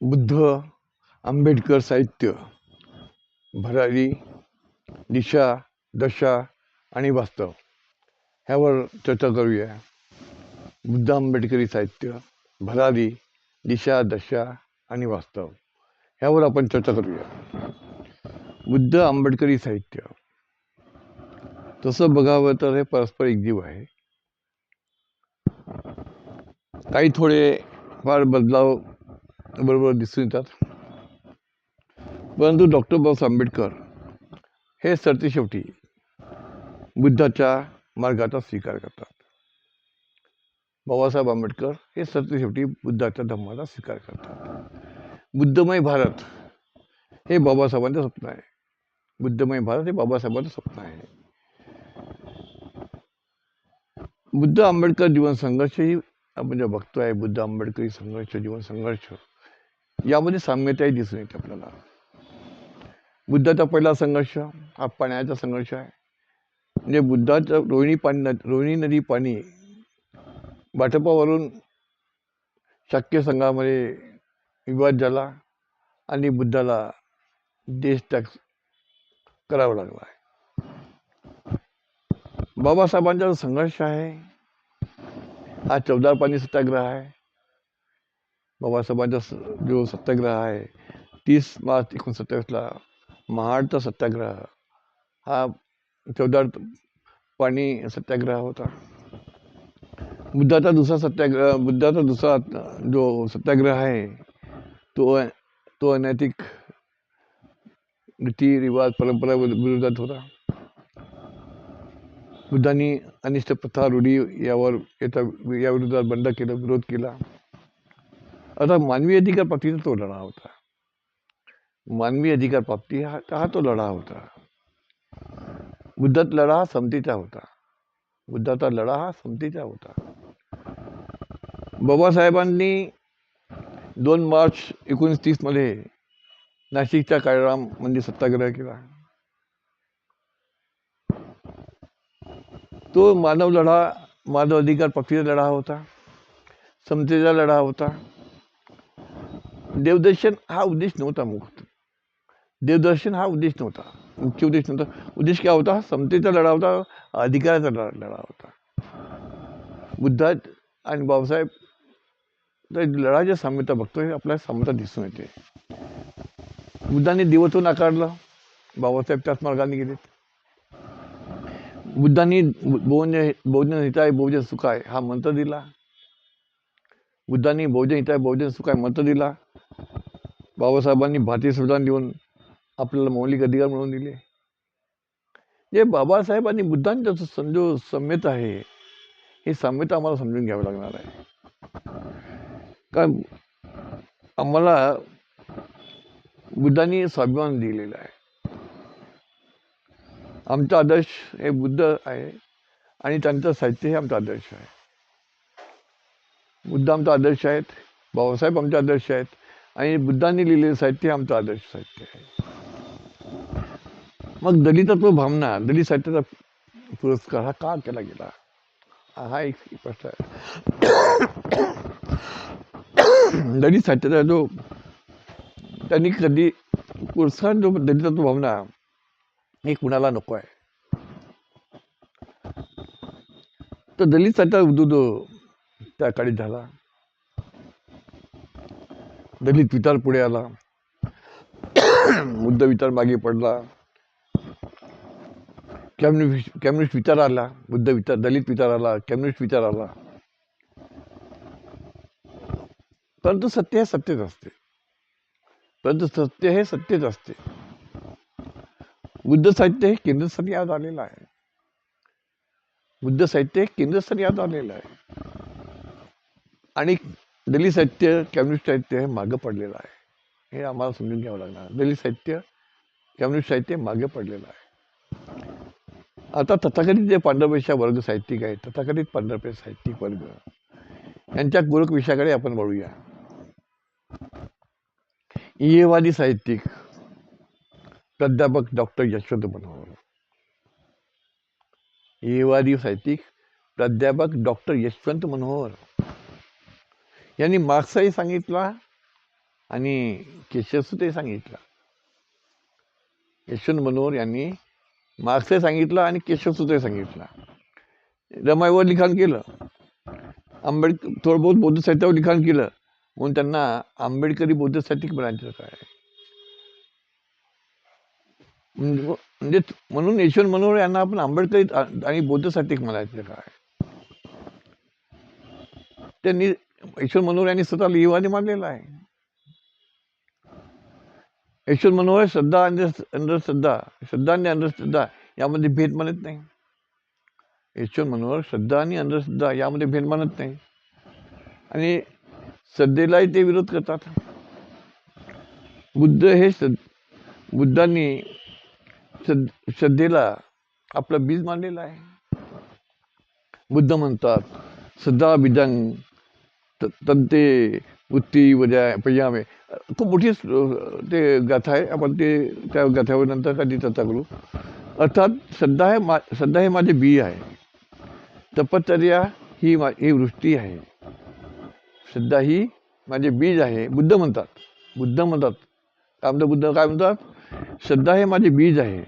बुद्ध आंबेडकर साहित्य भरारी दिशा दशा आणि वास्तव. ह्यावर चर्चा करूया. बुद्ध आंबेडकरी साहित्य भरारी दिशा दशा आणि वास्तव. ह्यावर आपण चर्चा करूया. बुद्ध आंबेडकरी साहित्य. तसं बघावं तर हे परस्पर एकजीव आहे. काही थोडे फार बदलाव बरोबर दिसून येतात. परंतु डॉक्टर बाबासाहेब आंबेडकर हे सरते शेवटी बुद्धाच्या मार्गाचा स्वीकार करतात. बाबासाहेब आंबेडकर हे सरते शेवटी बुद्धाच्या धम्माचा स्वीकार करतात. बुद्धमय भारत हे बाबासाहेबांचं स्वप्न आहे. बुद्धमय भारत हे बाबासाहेबांचं स्वप्न आहे. बुद्ध आंबेडकर जीवन संघर्ष ही आपण जे आहे बुद्ध आंबेडकरी संघर्ष जीवन संघर्ष. यामध्ये साम्यताही दिसून येते आपल्याला. बुद्धाचा पहिला संघर्ष हा पाण्याचा संघर्ष आहे. म्हणजे बुद्धाचं रोहिणी पाणी रोहिणी नदी पाणी बाटपावरून शाक्य संघामध्ये विवाद झाला आणि बुद्धाला देश त्याग करावा लागला आहे. बाबासाहेबांचा जो संघर्ष आहे हा चौदार पाणी सत्याग्रह आहे. बाबासाहेबांचा जो सत्याग्रह आहे तीस मार्च एकोणीसशे सत्तावीसला महाडचा सत्याग्रह. हा चौदार पाणी सत्याग्रह होता. बुद्धाचा दुसरा सत्याग्रह बुद्धाचा दुसरा जो सत्याग्रह आहे तो तो अनैतिक रीती रिवाज परंपरा विरोधात होता. बुद्धांनी अनिष्ट प्रथा रूढी यावर याचा या विरोधात बंद केला विरोध केला. आता मानवी अधिकार प्राप्तीचा तो लढा होता मानवी अधिकार प्राप्ती हा हा तो लढा होता बुद्धात लढा हा समतेचा होता बुद्धाचा लढा हा समतेचा होता बाबासाहेबांनी दोन मार्च एकोणीस तीसमध्ये नाशिकच्या काळराम मंदिर सत्याग्रह केला तो मानव लढा मानव अधिकार पक्षीचा लढा होता समतेचा लढा होता देवदर्शन हा उद्देश नव्हता मुक्त. देवदर्शन हा उद्देश नव्हता. मुख्य उद्देश नव्हता. उद्देश काय होता? समतेचा लढा होता अधिकाराचा लढा लढा होता. बुद्धा आणि बाबासाहेब तर लढाच्या साम्यता बघतोय आपल्याला साम्यता दिसून येते. बुद्धाने देवत्व नाकारलं. बाबासाहेब त्याच मार्गाने गेलेत. बुद्धांनी बहुजन बहुजन हिताय बहुजन सुखाय हा मंत्र दिला. बुद्धांनी बहुजन हिताय बहुजन सुखाय मंत्र दिला. बाबासाहेबांनी भारतीय संविधान देऊन आपल्याला मौलिक अधिकार मिळवून दिले. जे बाबासाहेब आणि बुद्धांचा जो सं- आहे ही साम्यता आम्हाला समजून घ्यावी लागणार आहे. कारण आम्हाला बुद्धांनी स्वाभिमान दिलेला आहे. आमचा आदर्श हे बुद्ध आहे आणि त्यांचं साहित्य हे आमचा आदर्श आहे. बुद्ध आमचा आदर्श आहेत बाबासाहेब आमचे आदर्श आहेत आणि बुद्धांनी लिहिलेलं साहित्य आमचं आदर्श साहित्य आहे. मग दलितत्व भावना दलित साहित्याचा पुरस्कार हा का केला गेला? हा एक प्रश्न आहे. दलित साहित्याचा जो त्यांनी कधी पुरस्कार जो दलितत्व भावना हे कुणाला नको आहे? तर दलित साहित्याचा उद्योग त्या काळी झाला. दलित विचार पुढे आला. बुद्ध विचार मागे पडला. कम्युनिस्ट कम्युनिस्ट विचार आला. बुद्ध विचार दलित विचार आला कम्युनिस्ट विचार आला. परंतु सत्य हे सत्यच असते. परंतु सत्य हे सत्यच असते. बुद्ध साहित्य हे केंद्रस्थानी आज आलेलं आहे. बुद्ध साहित्य हे केंद्रस्थानी आज आलेलं आहे. आणि दलित साहित्य कम्युनिस्ट साहित्य हे मागं पडलेलं आहे. हे आम्हाला समजून घ्यावं लागणार. दलित साहित्य कम्युनिस्ट साहित्य मागे पडलेलं आहे. आता तथाकथित जे पांढरपेशा वर्ग साहित्यिक आहेत तथाकथित पांढरपेश साहित्यिक वर्ग यांच्या पूरक विषयाकडे आपण वळूया. इयवादी साहित्यिक प्राध्यापक डॉक्टर यशवंत मनोहर. इयवादी साहित्यिक प्राध्यापक डॉक्टर यशवंत मनोहर. यांनी मार्क्सही सांगितला आणि केशवसुते सांगितला. यशवंत मनोहर यांनी मार्क्सही सांगितलं आणि केशवसुते सांगितला. रमाईवर लिखाण केलं. आंबेडकर थोडं बहुत बौद्ध साहित्यावर लिखाण केलं. म्हणून त्यांना आंबेडकरी बौद्ध साहित्यिक म्हणायचं काय? म्हणजे म्हणून यशवंत मनोहर यांना आपण आंबेडकरी आणि बौद्ध साहित्यिक म्हणायचं काय? त्यांनी ईश्वर मनोहर यांनी स्वतः लिहिवादी मानलेला आहे. ईश्वर मनोहर श्रद्धा आणि अंधश्रद्धा श्रद्धा आणि अंधश्रद्धा यामध्ये भेद मानत नाही. ईश्वर मनोहर श्रद्धा आणि अंधश्रद्धा यामध्ये भेद मानत नाही. आणि श्रद्धेलाही ते विरोध करतात. बुद्ध हे श्रद्ध बुद्धांनी श्रद्धेला आपलं बीज मानलेलं आहे. बुद्ध म्हणतात श्रद्धा बिदंग तंते वृत्ती वजा पय्यामे खूप मोठी ते गाथा आहे. आपण ते त्या गाथ्यावर नंतर कधी चर्चा करू. अर्थात श्रद्धा हे मा श्रद्धा हे माझे बी आहे. तपश्चर्या ही मा ही वृष्टी आहे. श्रद्धा ही माझे बीज आहे. बुद्ध म्हणतात. बुद्ध म्हणतात. काय म्हणतात बुद्ध काय म्हणतात? श्रद्धा हे माझे बीज आहे.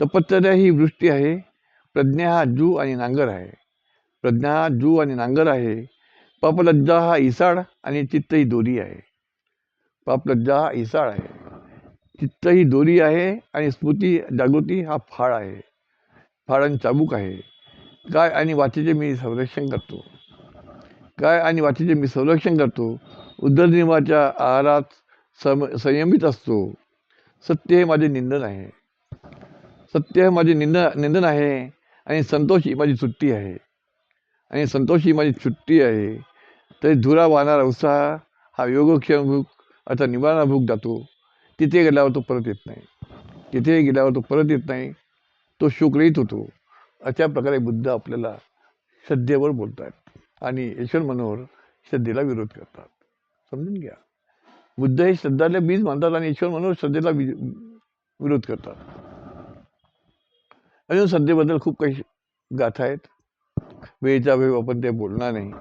तपश्चर्या ही वृष्टी आहे. प्रज्ञा हा जू आणि नांगर आहे. प्रज्ञा हा जू आणि नांगर आहे. पापलज्जा हा इसाड आणि चित्त ही दोरी आहे. पापलज्जा हा इसाड आहे. चित्त ही दोरी आहे आणि स्मृती जागृती हा फाळ आहे. फाळ आणि चाबूक आहे. काय आणि वाचेचे मी संरक्षण करतो. काय आणि वाचेचे मी संरक्षण करतो. उदरनिर्वाहाच्या आहारात सम संयमित असतो. सत्य हे माझे निंदन आहे. सत्य हे माझे निंद निंदन आहे आणि संतोष ही माझी सुट्टी आहे. आणि संतोष ही माझी सुट्टी आहे. तरी धुरा वाहणारा उत्साह हा योगक्षमभूक अर्थात निवारणाभूक जातो. तिथे गेल्यावर तो परत येत नाही. तिथे गेल्यावर तो परत येत नाही. तो शोकरहित होतो. अशा प्रकारे बुद्ध आपल्याला श्रद्धेवर बोलतात आणि ईश्वर मनोहर श्रद्धेला विरोध करतात. समजून घ्या. बुद्ध हे श्रद्धाला बीज मानतात आणि ईश्वर मनोहर श्रद्धेला वि- विरोध करतात. अजून श्रद्धेबद्दल खूप काही गाथा आहेत. वेळेचा वेळ आपण ते बोलणार नाही.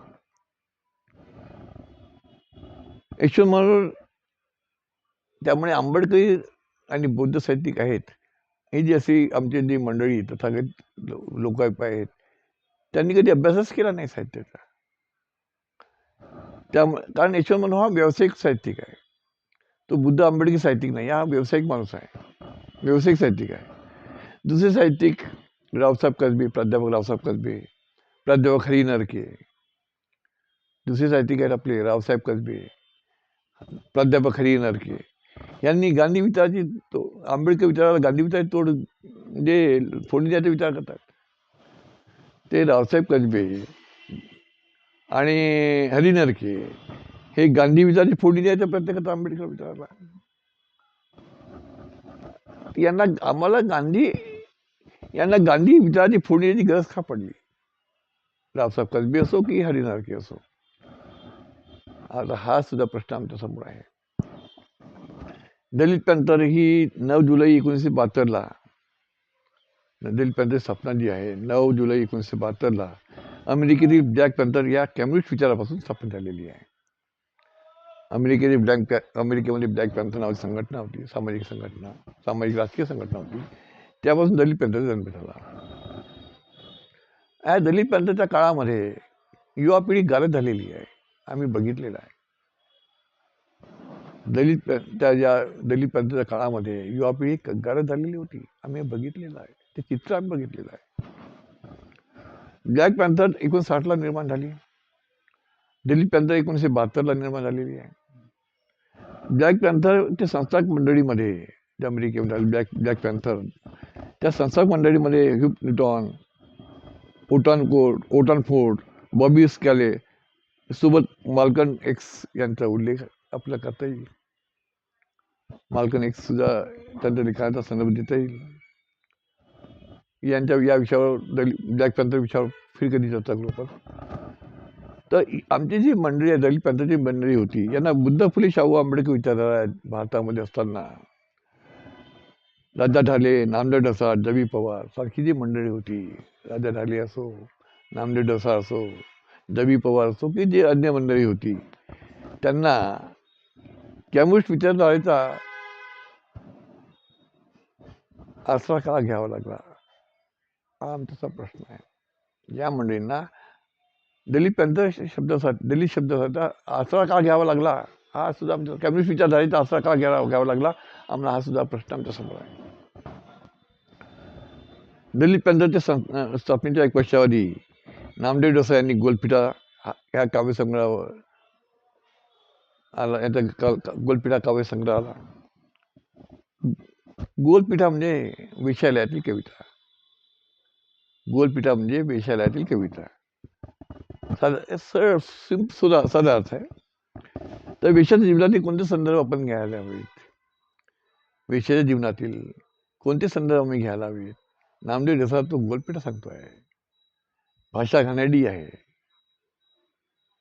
यशवंत मनोहर त्यामुळे आंबेडकरी आणि बौद्ध साहित्यिक आहेत. ही जी अशी आमची जी मंडळी तथागत लोक आहेत त्यांनी कधी अभ्यासच केला नाही साहित्याचा. त्यामुळे कारण यशवंत मनोहर हा व्यावसायिक साहित्यिक आहे. तो बुद्ध आंबेडकरी साहित्यिक नाही हा व्यावसायिक माणूस आहे. व्यावसायिक साहित्यिक आहे. दुसरे साहित्यिक रावसाहेब कसबे प्राध्यापक रावसाहेब कसबे प्राध्यापक हरी नरके दुसरे साहित्यिक आहेत आपले रावसाहेब कसबे. प्राध्यापक हरी नरके यांनी गांधी विचाराची तो आंबेडकर विचाराला गांधी विचाराची तोड म्हणजे फोडणी द्यायचा विचार करतात. ते रावसाहेब कसबे आणि हरी नरके हे गांधी विचाराची फोडणी द्यायचा प्रयत्न करतात आंबेडकर विचाराला. यांना आम्हाला गांधी यांना गांधी विचाराची फोडणी द्यायची गरज का पडली? रावसाहेब कसबे असो की हरी असो. आता हा सुद्धा प्रश्न आमच्यासमोर आहे. दलित पॅंथर ही नऊ जुलै एकोणीसशे बहात्तरला दलित पॅंथर स्थापना जी आहे नऊ जुलै एकोणीसशे बहात्तरला अमेरिकेतील ब्लॅक पॅंथर या कम्युनिस्ट विचारापासून स्थापन झालेली आहे. अमेरिकेतील ब्लॅक अमेरिकेमध्ये ब्लॅक पॅंथर नावाची संघटना होती सामाजिक संघटना सामाजिक राजकीय संघटना होती. त्यापासून दलित पॅंथरचा जन्म झाला. या दलित पॅंथरच्या काळामध्ये युवा पिढी गारद झालेली आहे. आम्ही बघितलेलं आहे. दलित त्या ज्या दलित पॅंथरच्या काळामध्ये युवा पिढी कंगार झालेली होती. आम्ही बघितलेलं आहे. ते चित्र आम्ही बघितलेलं आहे. ब्लॅक पॅंथर एकोणसाठला निर्माण झाली. दलित पॅन्थर एकोणीसशे बहात्तरला निर्माण झालेली आहे. ब्लॅक पॅन्थर ते संस्थापक मंडळीमध्ये जे अमेरिकेमध्ये ब्लॅक ब्लॅक पॅन्थर. त्या संस्थाक मंडळीमध्ये ह्यूप न्यूटॉन ओटान कोट ओटान फोर्ट बॉबी स्कॅले सोबत मालकण एक्स यांचा उल्लेख आपला करता येईल. मालकण एक्स सुद्धा त्यांच्या लिखाणाचा संदर्भ देता येईल. यांच्या या विषयावर दलित ब्लॅक पॅन्थर विषयावर फिर कधी चर्चा करू आपण? तर आमची जी मंडळी आहे दलित पॅन्थरची मंडळी होती यांना बुद्ध फुले शाहू आंबेडकर विचारधारा भारतामध्ये असताना राजा ढाले नामदेव ढसाळ जवी पवार सारखी जी मंडळी होती राजा ढाले असो नामदेव ढसाळ असो जबी पवार असो की जी अन्य मंडळी होती. त्यांना कॅम्युनिस्ट विचारधारेचा आसरा का घ्यावा लागला? हा आमचा प्रश्न आहे. या मंडळींना दलित पॅंथर शब्दासाठी दलित शब्दासाठी आसरा का घ्यावा लागला? हा सुद्धा आमचा कम्युनिस्ट विचारधारेचा आसरा का घ्यावा घ्यावा लागला? आम्हाला हा सुद्धा प्रश्न आमच्यासमोर आहे. दलित पॅंथरच्या स्थापनेच्या एक वर्षावधी नामदेव डोसा यांनी गोलपिठा या ह्या काव्यसंग्रहावर आला. याचा का- का- गोलपिठा काव्यसंग्रह आला गोलपिठा म्हणजे वेशालयातील कविता. गोलपिठा म्हणजे वेशालयातील कविता. साधा सर सिम सुद्धा साधा अर्थ आहे. तर वेशाच्या जीवनातील कोणते संदर्भ आपण घ्यायला हवेत? वेशाच्या जीवनातील कोणते संदर्भ आम्ही घ्यायला हवेत? नामदेव जसा तो गोलपिठा आहे भाषा घाणेरडी आहे.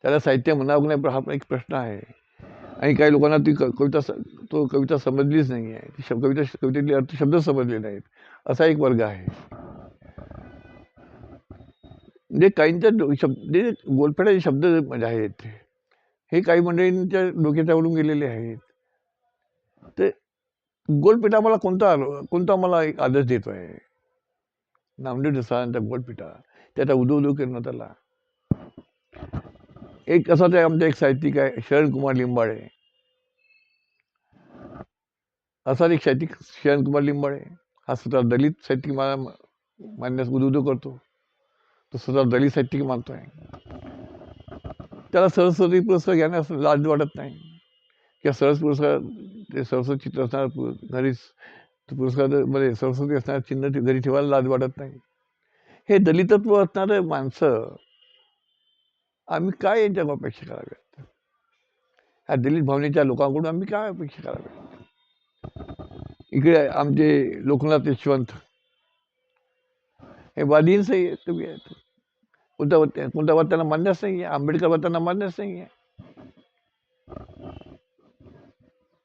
त्याला साहित्य म्हणावं नाही पण हा पण एक प्रश्न आहे. आणि काही लोकांना ती कविता तो कविता समजलीच नाही आहे ती शब कविता कवितेतले अर्थ शब्द समजले नाहीत. असा एक वर्ग आहे. म्हणजे काहींच्या शब्द जे शब्द म्हणजे आहेत हे काही मंडळींच्या डोक्यात आवडून गेलेले आहेत. ते गोलपिठा मला कोणता कोणता मला एक आदर्श देतो आहे नामदेव देसायांचा गोलपिठा. त्याचा उदो उदो करणं त्याला. एक असा ते आमचा एक साहित्यिक आहे शरण कुमार लिंबाळे. असा एक साहित्यिक शरण कुमार लिंबाळे. हा स्वतः दलित साहित्यिक मला मानण्यास उदो करतो. तो स्वतः दलित साहित्यिक मानतो आहे त्याला सरस्वती पुरस्कार घेण्यास लाज वाटत नाही. किंवा सरस पुरस्कार ते सरस्वती चित्र असणार घरी पुरस्कारमध्ये सरस्वती असणार चिन्ह घरी ठेवायला लाज वाटत नाही. हे दलितत्व असणारे माणसं आम्ही काय यांच्या अपेक्षा कराव्यात ह्या दलित भावनेच्या लोकांकडून आम्ही काय अपेक्षा कराव्यात इकडे आमचे लोकनाथ यशवंत हे वादीन सही आहेत तुम्ही आहेत. कोणत्या वाद कोणत्या वाद मान्यच नाही आहे आंबेडकर वाद त्यांना मान्यच नाही आहे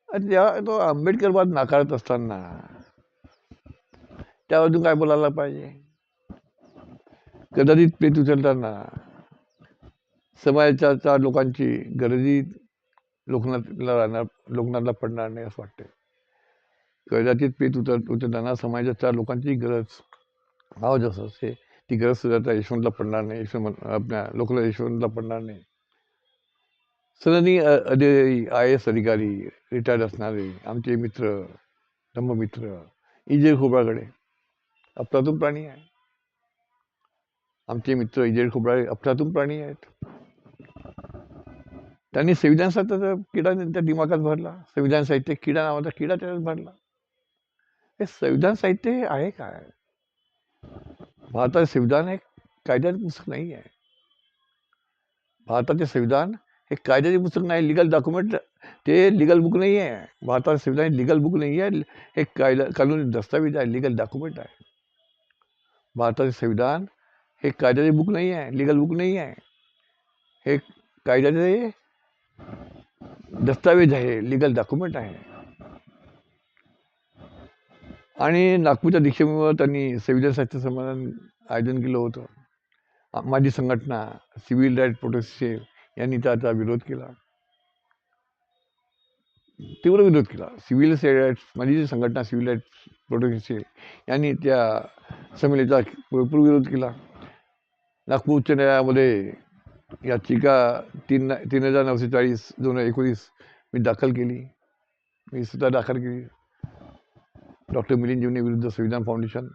त्या तो आंबेडकरवाद नाकारत असताना त्यावरून काय बोलायला पाहिजे? कदाचित पेट उचलताना समाजाच्या चार लोकांची गरजी लोकनाथला राहणार लोकनाथला पडणार नाही असं वाटते कदाचित पेट उचल उचलताना समाजाच्या चार लोकांची गरज भाव जसं असते ती गरज सुद्धा यशवंतला पडणार नाही यशवंत आपल्या लोकला यशवंतला पडणार नाही. सदनी अधिकारी आय एस अधिकारी रिटायर्ड असणारे आमचे मित्र धम्ममित्र इजे खोबराकडे अफलातून प्राणी आहे. आमचे मित्र इजेड खोबराळे अफलातून प्राणी आहेत. त्यांनी संविधान साहित्याचा किडा त्यांच्या दिमागात भरला. संविधान साहित्य किडा नावाचा किडा त्याच्यात भरला. हे संविधान साहित्य हे आहे काय? भारताचे संविधान हे कायद्याचे पुस्तक नाही आहे. भारताचे संविधान हे कायद्याचे पुस्तक नाही लिगल डॉक्युमेंट ते लिगल बुक नाही आहे. भारताचं संविधान लिगल बुक नाही आहे हे कायदा कानूनी दस्तावेज आहे लिगल डॉक्युमेंट आहे. भारताचे संविधान हे कायद्याचे बुक नाही आहे लिगल बुक नाही आहे. हे कायद्याचे दस्तावेज आहे लिगल डॉक्युमेंट आहे. आणि नागपूरच्या दीक्षेमुळे त्यांनी संविधान साहित्य संमेलन आयोजन केलं होतं. माझी संघटना सिव्हिल राईट प्रोटेक्टचे यांनी त्याचा विरोध केला. तीव्र विरोध केला. सिव्हिल राईट्स माझी जी संघटना सिव्हिल राईट प्रोटेक्टचे यांनी त्या संमेलनाचा भरपूर विरोध केला. नागपूर उच्च न्यायालयामध्ये याचिका तीन तीन हजार नऊशे चाळीस दोन हजार एकोणीस मी दाखल केली मी सुद्धा दाखल केली डॉक्टर मिलिंद जीवने विरुद्ध संविधान फाउंडेशन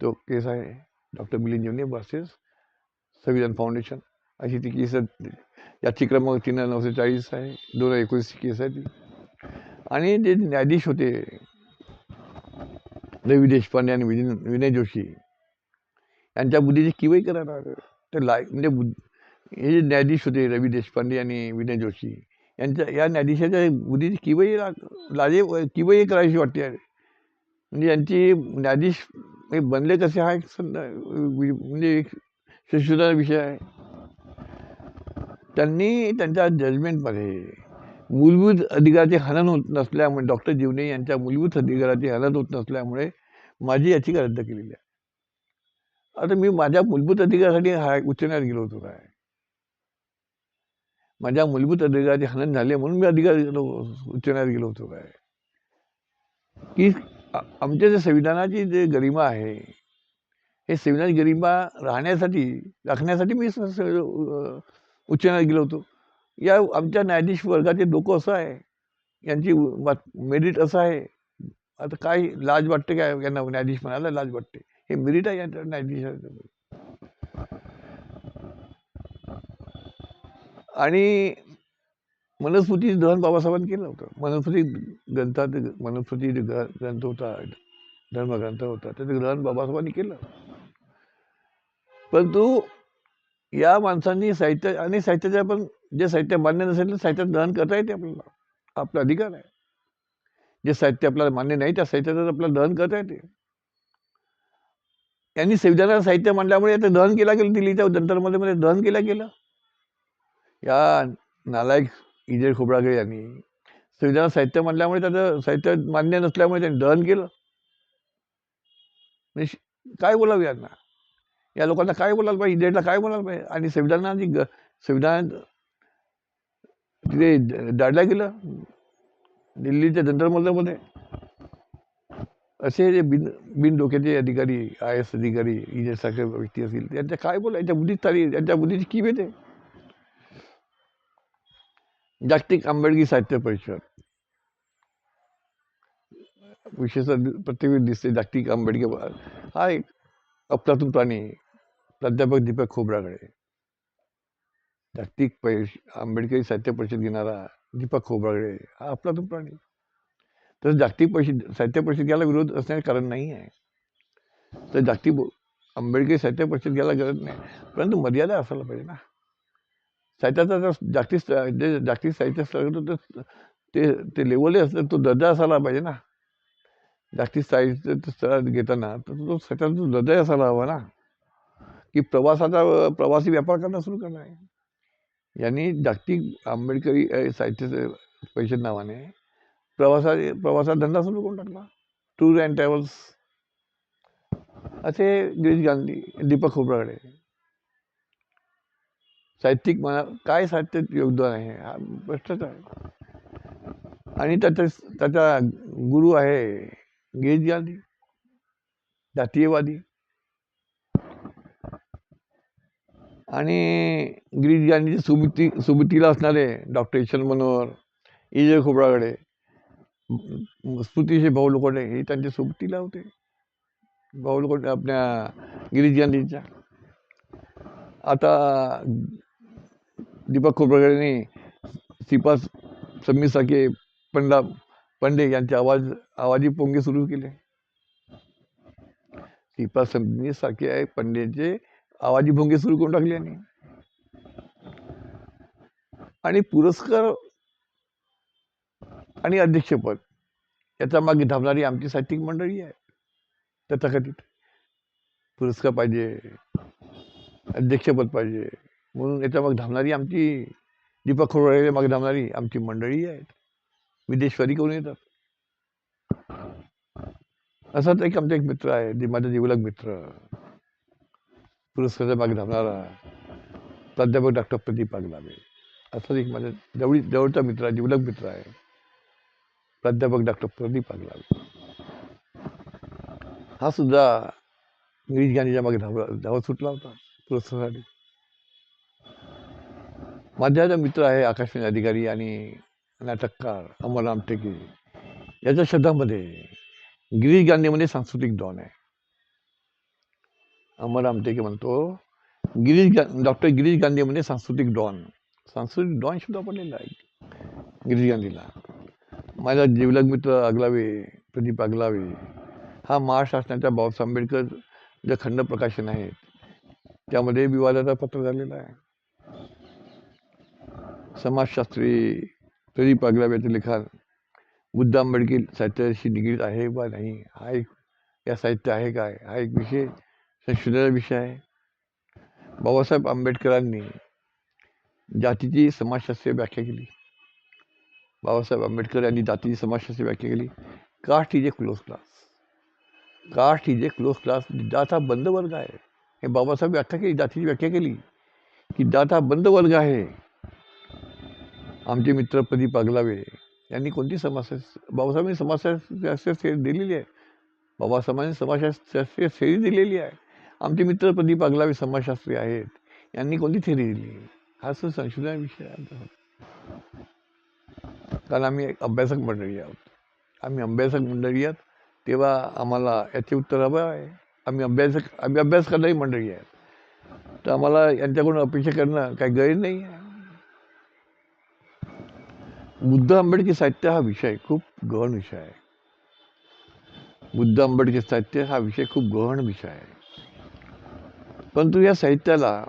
तो केस आहे डॉक्टर मिलिंद जीवने वर्सेस संविधान फाउंडेशन अशी ती केस आहे. याची क्रमांक तीन हजार नऊशे चाळीस आहे दोन हजार एकोणीसची केस आहे ती आणि जे न्यायाधीश होते रवी देशपांडे आणि विनय विनय जोशी यांच्या बुद्धीची किवई करणार. तर ते लाय म्हणजे बुद्ध हे जे न्यायाधीश होते रवी देशपांडे आणि विनय जोशी यांच्या या न्यायाधीशाच्या बुद्धीची किवई ला लाजे किवई करायची वाटते. म्हणजे यांची न्यायाधीश हे बनले कसे हा एक म्हणजे एक संशोधनाचा विषय आहे. त्यांनी त्यांच्या जजमेंटमध्ये मूलभूत अधिकाराचे हनन होत नसल्यामुळे डॉक्टर जीवने यांच्या मूलभूत अधिकाराचे हनन होत नसल्यामुळे माझी याचिका रद्द केलेली आहे. आता मी माझ्या मूलभूत अधिकारासाठी हा उच्च न्यायालयात गेलो होतो काय? माझ्या मूलभूत अधिकाराचे हनन झाले म्हणून मी अधिकार गेलो उच्च न्यायालयात गेलो होतो काय? की आमच्या जे संविधानाची जे गरिमा आहे हे संविधान गरिमा राहण्यासाठी राखण्यासाठी मी उच्चण्यात उच्च न्यायालयात गेलो होतो. या आमच्या न्यायाधीश वर्गाचे डोकं असं आहे यांची मेरिट असं आहे. आता काय लाज वाटते काय? यांना न्यायाधीश म्हणायला लाज वाटते. हे मिरिटा आहे यांच्या न्यायाधीश आणि मनस्फुती दहन बाबासाहेबांनी केलं होतं. मनस्फुती ग्रंथात मनस्फुती जे ग्र- ग्रंथ होता धर्मग्रंथ होता त्याचं ग्रहण बाबासाहेबांनी केलं. परंतु या माणसांनी साहित्य आणि साहित्याच्या पण जे साहित्य मान्य नसेल तर साहित्यात ग्रहण करता येते आपल्याला. आपला अधिकार आहे. जे साहित्य आपल्याला मान्य नाही त्या साहित्यात आपल्याला दहन करता येते. यांनी संविधानात साहित्य म्हटल्यामुळे ते दहन केलं गेलं दिल्लीच्या जंतरमध्ये मध्ये दहन केलं गेलं? या नालायक इजय खोबरागडे यांनी संविधानात साहित्य म्हटल्यामुळे त्याचं साहित्य मान्य नसल्यामुळे त्यांनी दहन केलं. म्हणजे काय बोलावं यांना? या लोकांना काय बोलायला पाहिजे? इजेडला काय बोलायला पाहिजे? आणि संविधानाची ग संविधान तिथे दाडल्या गेलं? दिल्लीच्या जंतरमंतरमध्ये असे जे बिन बिन डोक्याचे अधिकारी आय एस अधिकारी सारख्या व्यक्ती असतील त्यांच्या काय बोला यांच्या बुद्धीत तारी त्यांच्या बुद्धीची कीव येते जागतिक आंबेडकी साहित्य परिषद. विशेषतः प्रत्येक दिसते जागतिक आंबेडकी हा एक अफलातून प्राणी प्राध्यापक दीपक खोबरागडे. जागतिक पैश आंबेडकरी साहित्य परिषद घेणारा दीपक खोबरागडे हा अफलातून प्राणी तर जागतिक परिषद साहित्य परिषद घ्यायला विरोध असण्याचे कारण नाही आहे. तर जागतिक आंबेडकरी साहित्य परिषद घ्यायला गरज नाही. परंतु मर्यादा असायला पाहिजे ना. साहित्याचा जर जागतिक जे जागतिक साहित्य स्तर ते ते लेवलही असलं तो दर्जा असायला पाहिजे ना. जागतिक साहित्य स्तरात घेताना तर तो साहित्याचा तो असायला हवा ना. की प्रवासाचा प्रवासी व्यापार करणं सुरू करणार आहे. यांनी जागतिक आंबेडकरी साहित्य परिषद नावाने प्रवासा प्रवासाचा धंदा सुरू करून टाकला. टूर अँड ट्रॅव्हल्स असे गिरीश गांधी दीपक खोबरागडे साहित्यिक म्हणा काय साहित्य योगदान आहे हा प्रश्नच आहे. आणि त्याच्या त्याचा गुरु आहे गिरीश गांधी जातीयवादी. आणि गिरीश गांधीची सुबुती सुबुतीला असणारे डॉक्टर ईश्वर मनोहर इजय खोबरागडे स्तुतीचे भाऊ लोखंडे हे त्यांच्या सोबतीला होते भाऊ लोखंडे आपल्या गिरीजांनीच्या आता दीपक खोबरागडेने सिपास समीसारखे पंडा पंडे यांचे आवाज आवाजी पोंगे सुरू केले. सिपा समी साखे आहे पंडेचे आवाजी भोंगे सुरू करून टाकले आणि पुरस्कार आणि अध्यक्षपद. याच्या मागे धावणारी आमची साहित्यिक मंडळी आहे. तथाकथित पुरस्कार पाहिजे अध्यक्षपद पाहिजे म्हणून याच्या मागे धावणारी आमची दीपक खोबरागडे मागे धावणारी आमची मंडळी आहेत. विदेशवारी करून येतात. असाच एक आमचा एक मित्र आहे जे माझा जिवलग मित्र. पुरस्काराच्या मागे धावणारा प्राध्यापक डॉक्टर प्रदीप आगलावे असाच एक माझा जवळी जवळचा मित्र आहे जिवलग मित्र आहे. प्राध्यापक डॉक्टर प्रदीप आगलावे हा सुद्धा गिरीश गांधीच्या मागे धाव धावत सुटला होता पुरस्कारासाठी. माझा जो मित्र आहे आकाशवाणी अधिकारी आणि नाटककार अमर आमटेके याच्या शब्दामध्ये गिरीश गांधीमध्ये सांस्कृतिक डॉन आहे. अमर आमटेके म्हणतो गिरीश गा डॉक्टर गिरीश गांधी सांस्कृतिक डॉन सांस्कृतिक डॉन शब्द वापरलेला आहे. गिरीश गांधीला. माझा जिवलग मित्र आगलावे प्रदीप आगलावे. हा महाशासनाच्या बाबासाहेब आंबेडकर जे खंड प्रकाशन आहेत त्यामध्ये विवादाचा पत्र झालेला आहे. समाजशास्त्री प्रदीप आगलाव्याचे लिखाण बुद्ध आंबेडकर साहित्याशी निगडीत आहे वा नाही? हा एक या साहित्य आहे काय हा एक विषय संशोधनाचा विषय आहे. बाबासाहेब आंबेडकरांनी जातीची समाजशास्त्रीय व्याख्या केली. बाबासाहेब आंबेडकर यांनी जातीची समाजशास्त्री व्याख्या केली. Caste is a close class caste is a close class जात हा बंद वर्ग आहे. हे बाबासाहेब व्याख्या केली जातीची व्याख्या केली. की जात हा बंद वर्ग आहे. आमचे मित्र प्रदीप आगलावे यांनी कोणती समाजशास्त्र बाबासाहेबांनी समाजशास्त्र दिलेली आहे? बाबासाहेबांनी समाजशास्त्र थेरी दिलेली आहे. आमचे मित्र प्रदीप आगलावे समाजशास्त्री आहेत. यांनी कोणती थेरी दिली? हा सर संशोधन विषय आहे. कारण आम्ही एक अभ्यासक मंडळी आहोत. आम्ही अभ्यासक मंडळी आहोत. तेव्हा आम्हाला याचे उत्तर हवं आहे. आम्ही अभ्यासक आम्ही अभ्यास करणारी मंडळी आहेत. तर आम्हाला यांच्याकडून अपेक्षा करणं काही गैर नाही आहे. बुद्ध आंबेडकर साहित्य हा विषय खूप गहन विषय आहे. बुद्ध आंबेडकर साहित्य हा विषय खूप गहन विषय आहे. परंतु या साहित्याला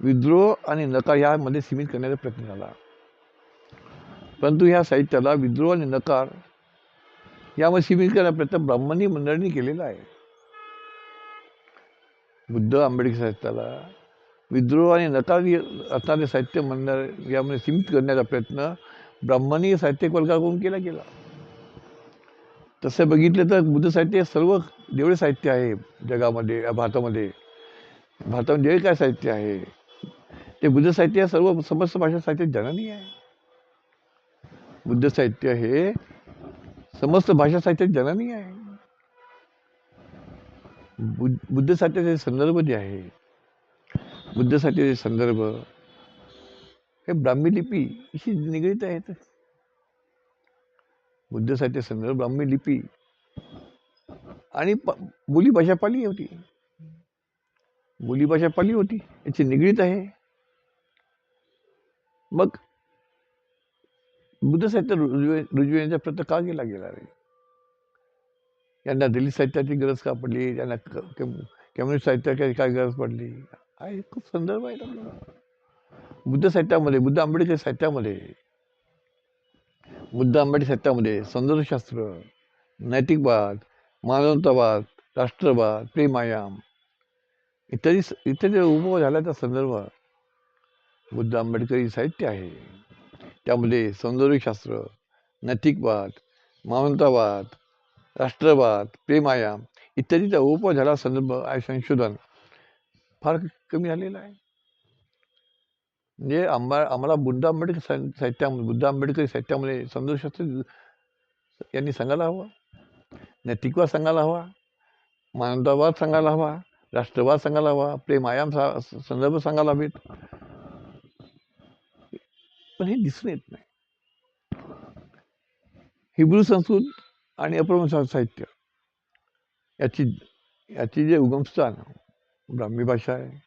विद्रोह आणि नकार यामध्ये सीमित करण्याचा प्रयत्न झाला. परंतु ह्या साहित्याला विद्रोह आणि नकार यामध्ये सीमित करण्याचा प्रयत्न ब्राह्मणी मंडळींनी केलेला आहे. बुद्ध आंबेडकर साहित्याला विद्रोह आणि नकार असणारे साहित्य मंडळ यामध्ये सीमित करण्याचा प्रयत्न ब्राह्मणी साहित्यिक वर्गाकडून केला गेला. तसं बघितलं तर बुद्ध साहित्य हे सर्व जेवढे साहित्य आहे जगामध्ये भारतामध्ये. भारतामध्ये जे काय साहित्य आहे? ते बुद्ध साहित्य सर्व समस्त भाषा साहित्य जननी आहे. बुद्ध साहित्य हे समस्त भाषा साहित्य जननी आहे. बुद्ध बुद्ध साहित्याचे संदर्भ जे आहे बुद्ध साहित्याचे संदर्भ हे ब्राह्मी लिपीशी निगडीत आहेत. बुद्ध साहित्य संदर्भ ब्राह्मी लिपी आणि बोली बोलीभाषा पाली होती. बोलीभाषा पाली होती याची निगडीत आहे. मग बुद्ध साहित्य रुजवे रुजविण्याचा प्रयत्न का केला गेला रे? यांना दिल्ली साहित्याची गरज का पडली? यांना कम्युनिस्ट साहित्याची काय गरज पडली? आहे खूप संदर्भ आहे बुद्ध साहित्यामध्ये बुद्ध आंबेडकर साहित्यामध्ये बुद्ध आंबेडकर साहित्यामध्ये सौंदर्यशास्त्र नैतिकवाद मानवतावाद राष्ट्रवाद प्रेमायाम इत्यादी इत्यादी उभं झाल्याचा संदर्भ बुद्ध आंबेडकरी साहित्य आहे. त्यामध्ये सौंदर्यशास्त्र नैतिकवाद मानवतावाद राष्ट्रवाद प्रेमायाम इत्यादीचा उपझाला संदर्भ आहे संशोधन. फार कमी झालेलं आहे. म्हणजे आंबा आम्हाला बुद्ध आंबेडकर साहित्यामध्ये बुद्ध आंबेडकर साहित्यामध्ये सौंदर्यशास्त्र यांनी सांगायला हवं. नैतिकवाद सांगायला हवा मानवतावाद सांगायला हवा राष्ट्रवाद सांगायला हवा प्रेमायाम सा संदर्भ सांगायला हवेत. पण हे दिसून येत नाही. हिब्रू संस्कृत आणि अपभ्रंश साहित्य याची याची जे उगमस्थान ब्राह्मी भाषा आहे.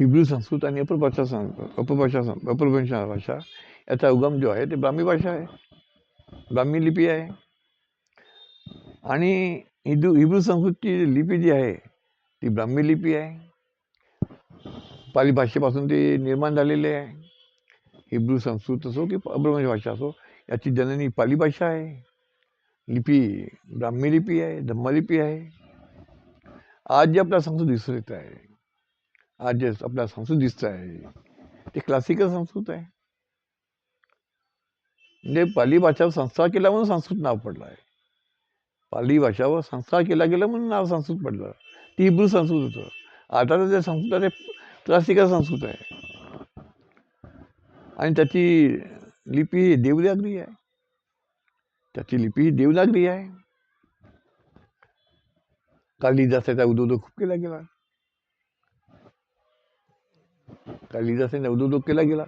हिब्रू संस्कृत आणि अपरभाषा सं अपभाषा अपभ्रंश भाषा याचा उगम जो आहे ते ब्राह्मी भाषा आहे. ब्राह्मी लिपी आहे. आणि हिंदू हिब्रू संस्कृतची लिपी जी आहे ती ब्राह्मी लिपी आहे. पाली भाषेपासून ते निर्माण झालेले आहे. हिब्रू संस्कृत असो की अब्रमश भाषा असो याची जननी पाली भाषा आहे. लिपी ब्राह्मी लिपी आहे धम्मलिपी आहे. आज जे आपला संस्कृत दिसून येत आहे आज जे आपला संस्कृत दिसत आहे ते क्लासिकल संस्कृत आहे. म्हणजे पाली भाषावर संस्कार केला म्हणून संस्कृत नाव पडलं आहे. पाली भाषावर संस्कार केला गेला म्हणून नाव संस्कृत पडलं. ती हिब्रू संस्कृत होतं. आता तर ते संस्कृत त्रासिका क्लासिकल संस्कृत आहे. आणि त्याची लिपी ही देवनागरी आहे. त्याची लिपी ही देवनागरी आहे. कालिदास याचा खूप केला गेला. कालिदासाने उद्योग केला गेला.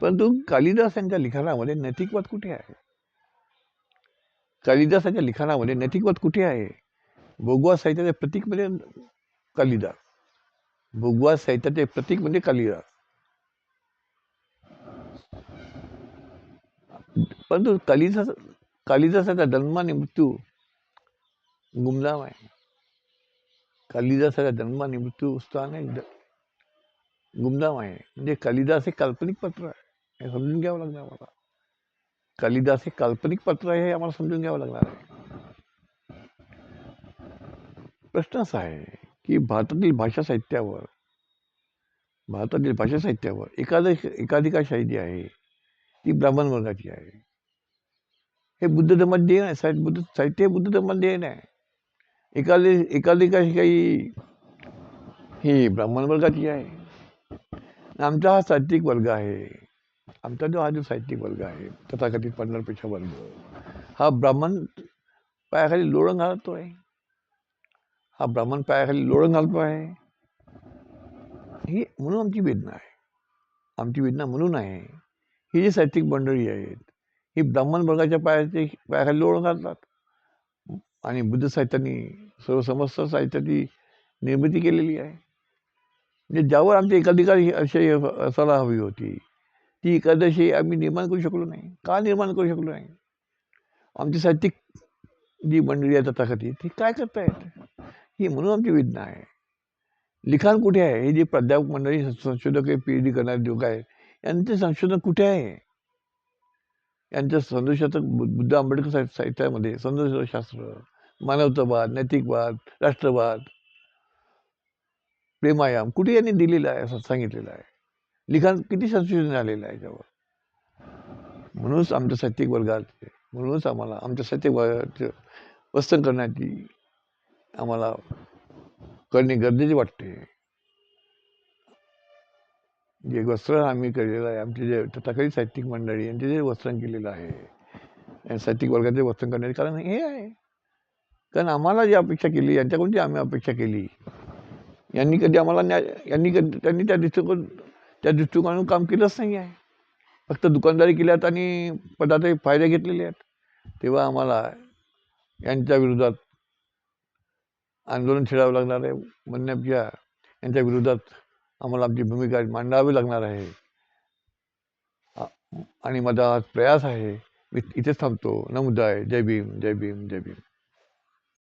परंतु कालिदास यांच्या लिखाणामध्ये नैतिकवाद कुठे आहे? कालिदासाच्या लिखाणामध्ये नैतिकवाद कुठे आहे? भोगवा साहित्याचे प्रतीक म्हणजे कालिदास. भोगवाद साहित्याचे प्रतीक म्हणजे कालिदास परंतु कालिदास कालिदासाचा जन्म मृत्यू गुमनाम आहे. कालिदासाचा जन्म मृत्यू स्थान आहे. गुमनाम म्हणजे कालिदास हे काल्पनिक पत्र आहे. हे समजून घ्यावं लागणार आम्हाला कालिदास हे काल्पनिक पत्र हे समजून घ्यावं लागणार आहे. प्रश्न असा आहे की भारतातील भाषा साहित्यावर भारतातील भाषा साहित्यावर एकादश एकाधिका शैली आहे ती ब्राह्मण वर्गाची आहे. हे बुद्ध धर्मात देण आहे साहित्य बुद्ध साहित्य हे बुद्ध धर्मात देण आहे. एकाधिकाशी एकाधिकारशाही ही ब्राह्मण वर्गाची आहे. आमचा हा साहित्यिक वर्ग आहे. आमचा जो हा जो साहित्यिक वर्ग आहे तथाकथित पंढरपेक्षा वर्ग हा ब्राह्मण पायाखाली लोळण घालतो आहे हा ब्राह्मण पायाखाली लोळण घालतो आहे. ही म्हणून आमची वेदना आहे. आमची वेदना म्हणून आहे. ही जी साहित्यिक मंडळी आहेत ही ब्राह्मण वर्गाच्या पायाचे पायाखाली लोळण घालतात. आणि बुद्ध साहित्याने सर्व समस्त साहित्याची निर्मिती केलेली आहे. म्हणजे ज्यावर आमची एकाधिकार अशी असायला हवी होती ती एकादशी आम्ही निर्माण करू शकलो नाही. का निर्माण करू शकलो नाही? आमची साहित्यिक जी मंडळी आहे तथाकथित ती काय करतायत? ही म्हणून आमची वेदना आहे लिखाण कुठे आहे? हे जे प्राध्यापक मंडळी संशोधक आहे पी एच डी करणारे लोक आहेत यांचे संशोधन कुठे आहे? यांच्या संदेशाचं बुद्ध आंबेडकर साहित्य साहित्यामध्ये संदेशशास्त्र मानवतावाद नैतिकवाद राष्ट्रवाद प्रेमायाम कुठे यांनी दिलेला आहे असं सांगितलेलं आहे? लिखाण किती संशोधन झालेलं आहे त्यावर म्हणूनच आमच्या साहित्यिक वर्गात म्हणूनच आम्हाला आमच्या साहित्यिक वर्गाचं वस्तन करण्याची आम्हाला करणे गरजेचे वाटते. जे वस्त्र आम्ही केलेलं आहे आमचे जे तथाकथित साहित्यिक मंडळी यांचे जे वस्त्रण केलेलं आहे साहित्यिक वर्गाचे वस्त्रण करण्याचे कारण हे आहे. कारण आम्हाला जी अपेक्षा केली यांच्याकडून जी आम्ही अपेक्षा केली यांनी कधी आम्हाला न्याय यांनी कधी त्यांनी त्या दृष्टिकोन त्या दृष्टिकोनातून काम केलंच नाही आहे. फक्त दुकानदारी केल्यात आणि पदार्थ फायदे घेतलेले आहेत. तेव्हा आम्हाला यांच्या विरोधात आंदोलन छेडावं लागणार आहे. म्हणण्यापेक्षा यांच्या विरोधात आम्हाला आमची भूमिका मांडावी लागणार आहे. आणि माझा प्रयास आहे. मी इथेच थांबतो. नमुदाय जय भीम जय भीम जय भीम.